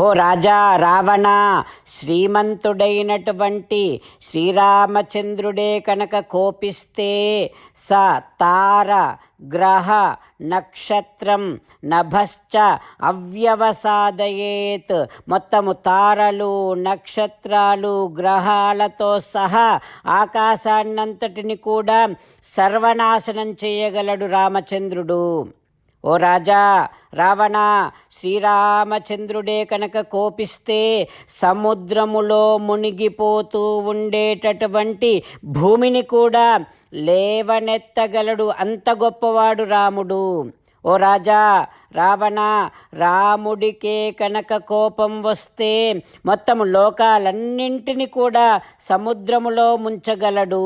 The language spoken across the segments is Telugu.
హో రాజా రావణ శ్రీమంతుడైనటువంటి శ్రీరామచంద్రుడే కనుక కోపిస్తే స తార గ్రహ నక్షత్రం నభశ్చ అవ్యవసాదయేత్. మొత్తము తారలు నక్షత్రాలు గ్రహాలతో సహా ఆకాశాన్నంతటిని కూడా సర్వనాశనం చేయగలడు రామచంద్రుడు. ఓ రాజా రావణ శ్రీరామచంద్రుడే కనుక కోపిస్తే సముద్రములో మునిగిపోతూ ఉండేటటువంటి భూమిని కూడా లేవనెత్తగలడు అంత గొప్పవాడు రాముడు. ఓ రాజా రావణ రాముడికే కనుక కోపం వస్తే మొత్తము లోకాలన్నింటినీ కూడా సముద్రములో ముంచగలడు.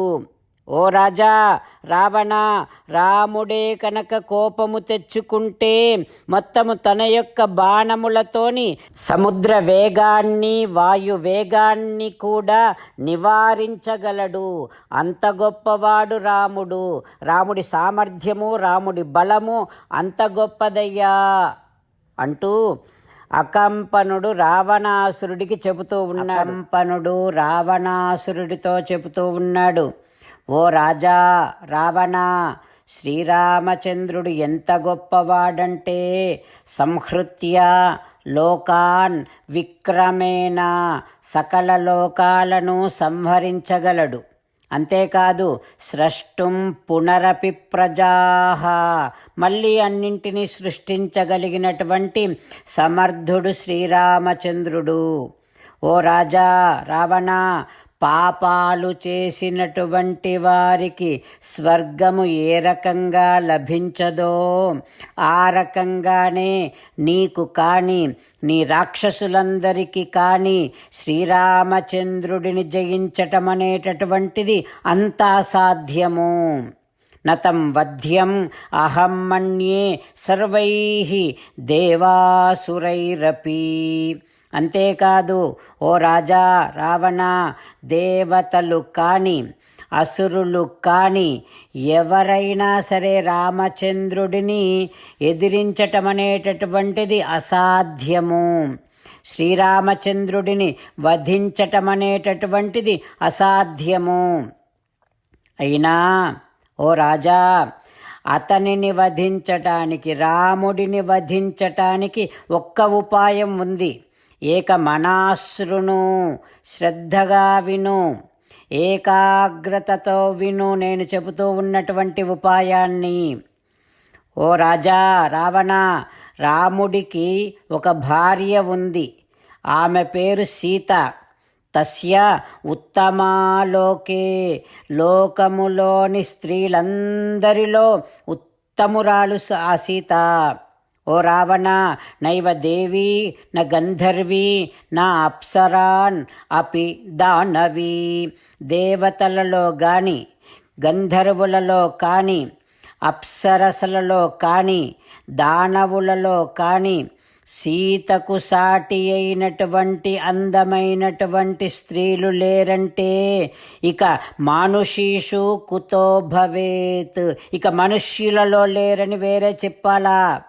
ఓ రాజా రావణ రాముడే కనుక కోపము తెచ్చుకుంటే మొత్తము తన యొక్క బాణములతోని సముద్ర వేగాన్ని వాయు వేగాన్ని కూడా నివారించగలడు. అంత గొప్పవాడు రాముడు. రాముడి సామర్థ్యము రాముడి బలము అంత గొప్పదయ్యా. అంటూ అకంపనుడు రావణాసురుడికి చెబుతూ ఉన్నాడు. అకంపనుడు రావణాసురుడితో చెబుతూ ఉన్నాడు. ఓ రాజా రావణ శ్రీరామచంద్రుడు ఎంత గొప్పవాడంటే సంహృత్య లోకాన్ విక్రమేణ సకల లోకాలను సంహరించగలడు. అంతేకాదు స్రష్టుం పునరపి ప్రజాహ మళ్ళీ అన్నింటినీ సృష్టించగలిగినటువంటి సమర్థుడు శ్రీరామచంద్రుడు. ఓ రాజా రావణ పాపాలు చేసినటువంటి వారికి స్వర్గము ఏ రకంగా లభించదో ఆ రకంగానే నీకు కానీ నీ రాక్షసులందరికీ కానీ శ్రీరామచంద్రుడిని జయించటం అనేటటువంటిది అంతా సాధ్యము. నతం వధ్యం అహం మన్యే సర్వై దేవాసురైరపీ. అంతేకాదు ఓ రాజా రావణ దేవతలు కాని అసురులు కాని ఎవరైనా సరే రామచంద్రుడిని ఎదిరించటం అనేటటువంటిది అసాధ్యము. శ్రీరామచంద్రుడిని వధించటం అనేటటువంటిది అసాధ్యము. అయినా ఓ రాజా అతనిని వధించటానికి రాముడిని వధించటానికి ఒక్క ఉపాయం ఉంది. ఏకమనాశ్రును శ్రద్ధగా విను. ఏకాగ్రతతో విను. నేను చెబుతూ ఉన్నటువంటి ఉపాయాన్ని. ఓ రాజా రావణ రాముడికి ఒక భార్య ఉంది. ఆమె పేరు సీత. తస్య ఉత్తమాలోకే లోకములోని స్త్రీలందరిలో ఉత్తమురాలు ఆ సీత. ఓ రావణ నైవ దేవి న గంధర్వి నా అప్సరాన్ అపి దానవీ. దేవతలలో గాని గంధర్వులలో కాని అప్సరసలలో కాని దానవులలో కాని సీతకు సాటి అయినటువంటి అందమైనటువంటి స్త్రీలు లేరంటే ఇక మానుషీషు కుతో భవేత్. ఇక మనుష్యులలో లేరని వేరే చెప్పాలా?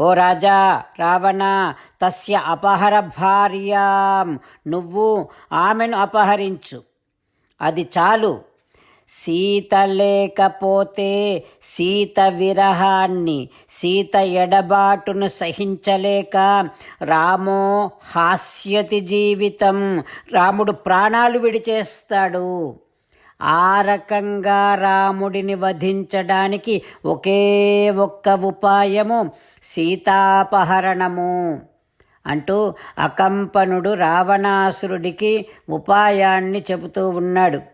ఓ రాజా రావణ తస్య అపహర భార్యాం నువ్వు ఆమెను అపహరించు. అది చాలు. సీత లేకపోతే సీత విరహాన్ని సీత ఎడబాటును సహించలేక రామో హాస్యతి జీవితం. రాముడు ప్రాణాలు విడిచేస్తాడు. ఆ రకంగా రాముడిని వధించడానికి ఒకే ఒక్క ఉపాయము సీతాపహరణము. అంటూ అకంపనుడు రావణాసురుడికి ఉపాయాన్ని చెబుతూ ఉన్నాడు.